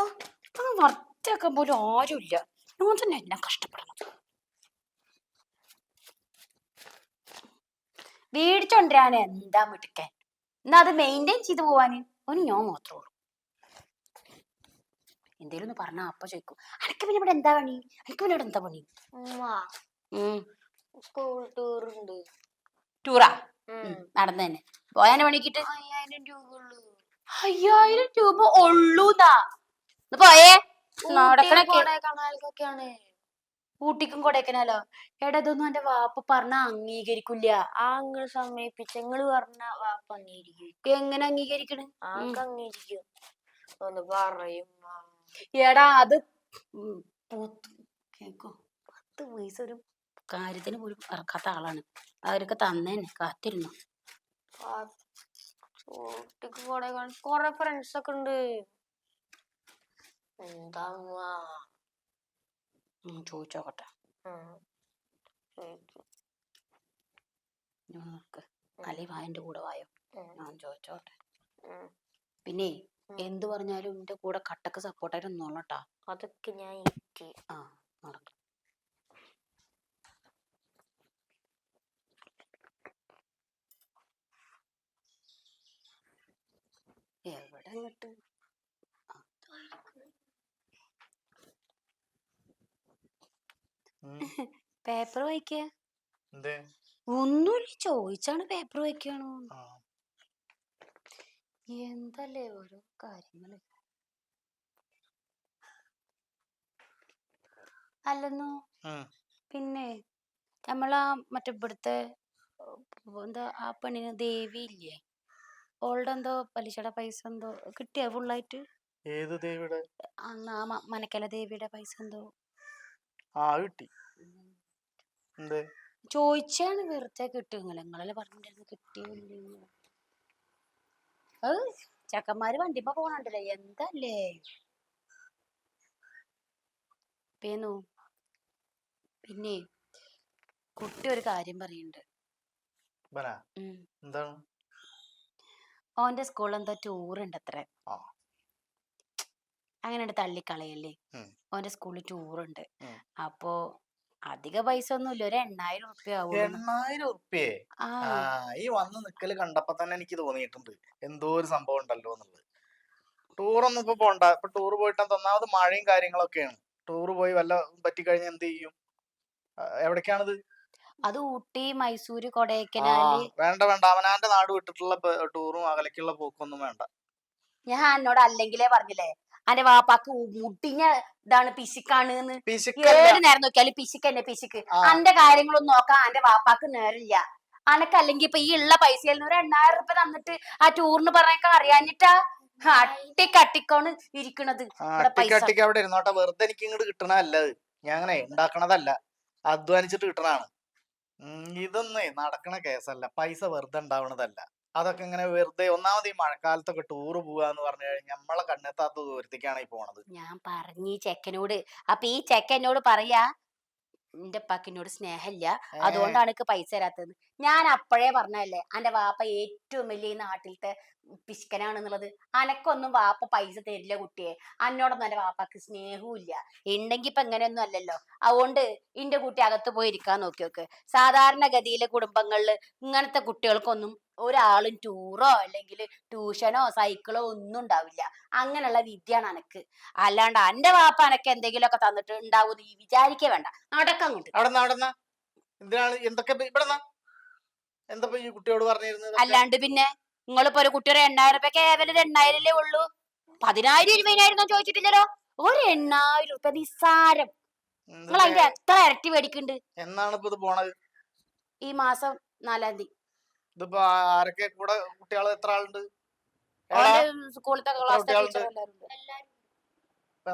ആ വൃത്തിയാക്കാൻ പോലും ആരുമില്ല. ഞാൻ തന്നെ എല്ലാം കഷ്ടപ്പെടുന്നത്? മേടിച്ചോണ്ടിരാൻ എന്താ മിടുക്കൻ? എന്നാ അത് മെയിന്റെയിൻ ചെയ്ത് പോവാന്? ഒന്ന് ഞാൻ മാത്രമേ ഉള്ളൂ. എന്തേലും ഒന്ന് പറഞ്ഞാ അപ്പ ചോദിക്കും. അനക്ക് പിന്നെ ഇവിടെ എന്താ പണി? അനക്ക് പിന്നെ ഇവിടെ എന്താ പണി? സ്കൂൾ ടൂർ ഉണ്ട്. ടൂറാ നടന്നു തന്നെ പോയാനെ പണിക്കിട്ട് അയ്യായിരം രൂപ ഉള്ളൂ. അയ്യായിരം രൂപ ഒന്ന് പോയേ. ഊട്ടിക്കും കൊടൈക്കനാലോ? എടാ ഇതൊന്നും എന്റെ വാപ്പ പറഞ്ഞ അംഗീകരിക്കില്ല. ആ നിങ്ങൾ സമ്മതിപ്പിച്ച നിങ്ങൾ പറഞ്ഞ വാപ്പ അംഗീകരിക്കും. എങ്ങനെ അംഗീകരിക്കണ്? അംഗീകരിക്കും. ഒന്ന് പറയും ഉമ്മ. എടാ അത് കേക്കോ? പത്ത് പൈസ ഒരു കാര്യത്തിന് പോലും ഇറക്കാത്ത ആളാണ്. അവരൊക്കെ തന്നേനെ കാത്തിരുന്നു? കൊറേ ഫ്രണ്ട്സ് ഒക്കെ ഉണ്ട്. എന്താ ഉമ്മ? ഉം, ചോദിച്ചോക്കട്ടെ അല്ലെ വായന്റെ കൂടെ വായോ. ഞാൻ ചോദിച്ചോട്ടെ. പിന്നെ. എന്ത് പറഞ്ഞാലും എന്റെ കൂടെ കട്ടക്ക് സപ്പോർട്ടായിട്ട് നിന്നോളട്ടാ. അതൊക്കെ ഞാൻ ആ നടക്കും. എവിടെ അങ്ങട്ട് പേപ്പർ വായിക്ക? എന്തേ? ഒന്നുമില്ല ചോദിച്ചാണ് പേപ്പർ വായിക്കണോ? ആ. എന്തല്ലേ ഓരോ കാര്യങ്ങൾ? അല്ലെന്നോ? ഉം. പിന്നെ നമ്മളാ മറ്റേ ഇവിടുത്തെ ഉം, എന്താ ആ പെണ്ണിന് ദേവി ഇല്ലേ? ഓളുടെ എന്തോ പലിശയുടെ പൈസ എന്തോ കിട്ടിയ ഫുള്ളായിട്ട്? ഏത് ദേവിയുടെ? അന്ന് ആ മ- മനക്കല ദേവിയുടെ പൈസ എന്തോ ആ കിട്ടി. എന്ത്? ചോദിച്ചാണ് വെറുതെ കിട്ടും നിങ്ങൾ നിങ്ങളല്ലേ പറഞ്ഞിട്ടുണ്ടായിരുന്നു കിട്ടിയില്ലെന്ന് അത് ചെക്കന്മാര് വണ്ടിമ്മ പോണണ്ടല്ലോ. എന്തല്ലേ? പേന്നു പിന്നെ കുട്ടി ഒരു കാര്യം പറയുന്നുണ്ട് എന്താണ്? ഓന്റെ സ്കൂളിൽ എന്തോ ടൂർ ഉണ്ട് അത്ര. അങ്ങനെ തള്ളിക്കളയല്ലേ. ഓന്റെ സ്കൂളിൽ ടൂറുണ്ട്. അപ്പോ അധിക പൈസ ഒന്നുമില്ല ഒരു എണ്ണായിരം ഉറുപ്പ്യ ആവും എണ്ണായിരം ഉറുപ്പ്യേ? ഈ വന്ന് നിക്കൽ കണ്ടപ്പോ തന്നെ എനിക്ക് തോന്നിയിട്ടുണ്ട്. എന്തോ ഒരു സംഭവം ഉണ്ടല്ലോ എന്നുള്ളത്. ടൂറൊന്നും ഇപ്പൊ പോണ്ട. ഇപ്പൊ ടൂർ പോയിട്ട് ഒന്നാമത് മഴയും കാര്യങ്ങളൊക്കെയാണ്. ടൂർ പോയി വല്ല പറ്റിക്കഴിഞ്ഞാൽ എന്ത് ചെയ്യും? എവിടേക്കാണത്? അത് ഊട്ടി മൈസൂർ കൊടൈക്കനാല്. വേണ്ട വേണ്ട. അവനാന്റെ നാട് വിട്ടിട്ടുള്ള ടൂറും അകലേക്കുള്ള പോക്കൊന്നും വേണ്ട. ഞാൻ എന്നോട് അല്ലെങ്കിലേ പറഞ്ഞില്ലേ? അന്റെ വാപ്പാക്ക് മുട്ടിഞ്ഞ ഇതാണ് പിശുക്കാണ് ഏത് നേരം നോക്കിയാലും പിശുക്ക്. എന്നെ പിശുക്ക് അന്റെ കാര്യങ്ങളൊന്നും നോക്കാൻ അന്റെ വാപ്പാക്ക് നേരില്ല. അനക്ക് അല്ലെങ്കിൽ ഇപ്പൊ ഈ ഉള്ള പൈസയിൽ നിന്ന് ഒരു എണ്ണായിരം റുപ്യ തന്നിട്ട് ആ ടൂറിന് പറഞ്ഞേക്കാൻ അറിയാഞ്ഞിട്ടാ? അട്ടി കട്ടിക്കോണ് ഇരിക്കണത്. പൈസ. അട്ടിക്കട്ടിക്ക് അവിടെ ഇരുന്നോട്ടെ. വെറുതെ എനിക്ക് ഇങ്ങോട്ട് കിട്ടണല്ല അത് ഞാൻ അങ്ങനെ ഉണ്ടാക്കണതല്ല അധ്വാനിച്ചിട്ട് കിട്ടണാണ് ഇതൊന്നേ നടക്കണ കേസല്ല. പൈസ വെറുതെ ഉണ്ടാവണതല്ല അതൊക്കെ ഇങ്ങനെ വെറുതെ ഒന്നാമത് ഈ മഴക്കാലത്തൊക്കെ ടൂറ് പോവാന്ന് പറഞ്ഞു കഴിഞ്ഞാൽ നമ്മളെ കണ്ണെത്താത്ത ദൂരത്തേക്കാണ് ഈ പോണത്. ഞാൻ പറഞ്ഞു ഈ ചെക്കനോട് അപ്പൊ ഈ ചെക്കനോട് എന്നോട് പറയാ നിന്റെ പക്കിനോട് സ്നേഹമില്ല. അതുകൊണ്ടാണ് എനിക്ക് പൈസ തരാത്തത്. ഞാൻ അപ്പോഴേ പറഞ്ഞല്ലേ അന്റെ വാപ്പ ഏറ്റവും വലിയ ഈ നാട്ടിലത്തെ പിശുക്കനാണെന്നുള്ളത്. അനക്കൊന്നും വാപ്പ പൈസ തരില്ല കുട്ടിയെ. അന്നോടൊന്നും എന്റെ വാപ്പാക്ക് സ്നേഹവും ഇല്ല ഉണ്ടെങ്കി ഇപ്പൊ എങ്ങനെയൊന്നും അല്ലല്ലോ. അതുകൊണ്ട് ഇന്റെ കുട്ടി അകത്ത് പോയി ഇരിക്കാൻ നോക്കി നോക്ക്. സാധാരണഗതിയിലെ കുടുംബങ്ങളിൽ ഇങ്ങനത്തെ കുട്ടികൾക്കൊന്നും ഒരാളും ടൂറോ അല്ലെങ്കിൽ ട്യൂഷനോ സൈക്കിളോ ഒന്നും ഉണ്ടാവില്ല. അങ്ങനെയുള്ള വിദ്യയാണ് അനക്ക്. അല്ലാണ്ട് അന്റെ വാപ്പ അനക്ക് എന്തെങ്കിലുമൊക്കെ തന്നിട്ട് ഉണ്ടാവും നീ വിചാരിക്കേ വേണ്ട. നടക്കാൻ അവിടെന്നാ എന്തിനാണ്? എന്തൊക്കെ ഇവിടെ എന്താ ഈ കുട്ടിയോട് പറഞ്ഞിരുന്നത്? അല്ലാണ്ട് പിന്നെ നിങ്ങളിപ്പോ ഒരു കുട്ടിയുടെ എണ്ണായിരം രൂപ കേവലം ഒരു എണ്ണായിരല്ലേ ഉള്ളൂ? പതിനായിരം ഇരുപതിനായിരം ഒന്നും ചോദിച്ചിട്ടില്ലല്ലോ? ഒരു എണ്ണായിരം രൂപ നിസ്സാരം. നിങ്ങൾ അതിന്റെ എത്ര ഇരട്ടി മേടിക്കുന്നുണ്ട് എന്നാണ് ഇപ്പൊ ഇത് പോണത്? ഈ മാസം നാലാം തീയതി. ഇതിപ്പോ ആരൊക്കെ കൂടെ കുട്ടികൾ എത്ര ആളുണ്ട്? സ്കൂളിലത്തെ ക്ലാസ്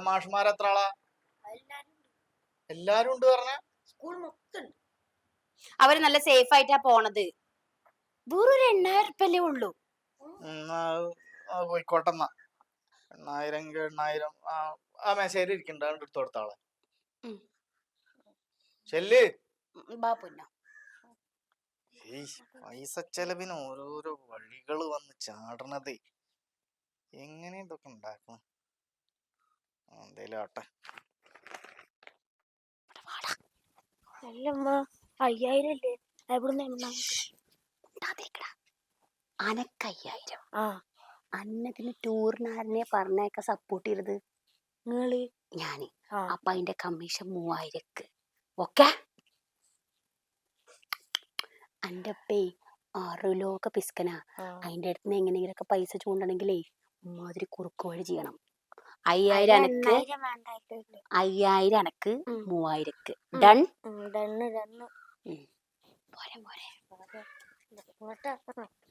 മാഷ്മാർ എത്ര ആളാ? എല്ലാരും ഉണ്ട് പറഞ്ഞ? സ്കൂൾ മൊത്തം. അവർ നല്ല സേഫ് ആയിട്ടാ പോണത്. വെറും ഒരു എണ്ണായിരം ഉറുപ്പല്ലേ ഉള്ളൂ എന്നാ. എണ്ണായിരം എങ്കിൽ എണ്ണായിരം ആ ആ മേശേരി ഇരിക്കണ്ട എടുത്തു കൊടുത്താളെ. ഉം. ചെല്ല്. ഉം, ബാപ്പുന്ന ഏയ് പൈസ ചെലവിന് ഓരോരോ വഴികൾ വന്ന് ചാടണതേ. എങ്ങനെ ഇതൊക്കെ ഉണ്ടാക്കണം എന്തേലും ആട്ടെ അല്ലമ്മ അയ്യായിരം അല്ലേ? അനക്കയ്യായിരം. അന്നതിന് ടൂറിനാരനെ പറഞ്ഞേക്ക സപ്പോർട്ട് ചെയ്തത് നിങ്ങൾ? ഞാൻ. അപ്പൊ അതിന്റെ കമ്മീഷൻ മൂവായിരക്ക്. ഓക്കെ അന്റെ അപ്പേ ആറുലോക ലോക പിസ്കന അതിന്റെ അടുത്ത് നിന്ന് എങ്ങനെയെങ്കിലൊക്കെ പൈസ ചൂണ്ടണെങ്കിലേ ഉമ്മാതിരി കുറുക്ക് വഴി ചെയ്യണം. അയ്യായിരം അനക്ക്? അയ്യായിരം അനക്ക്. മൂവായിരക്ക്. ഡൺ ഡൺ ഡണ്ണ് പോരെ. പോരെ. Let's go.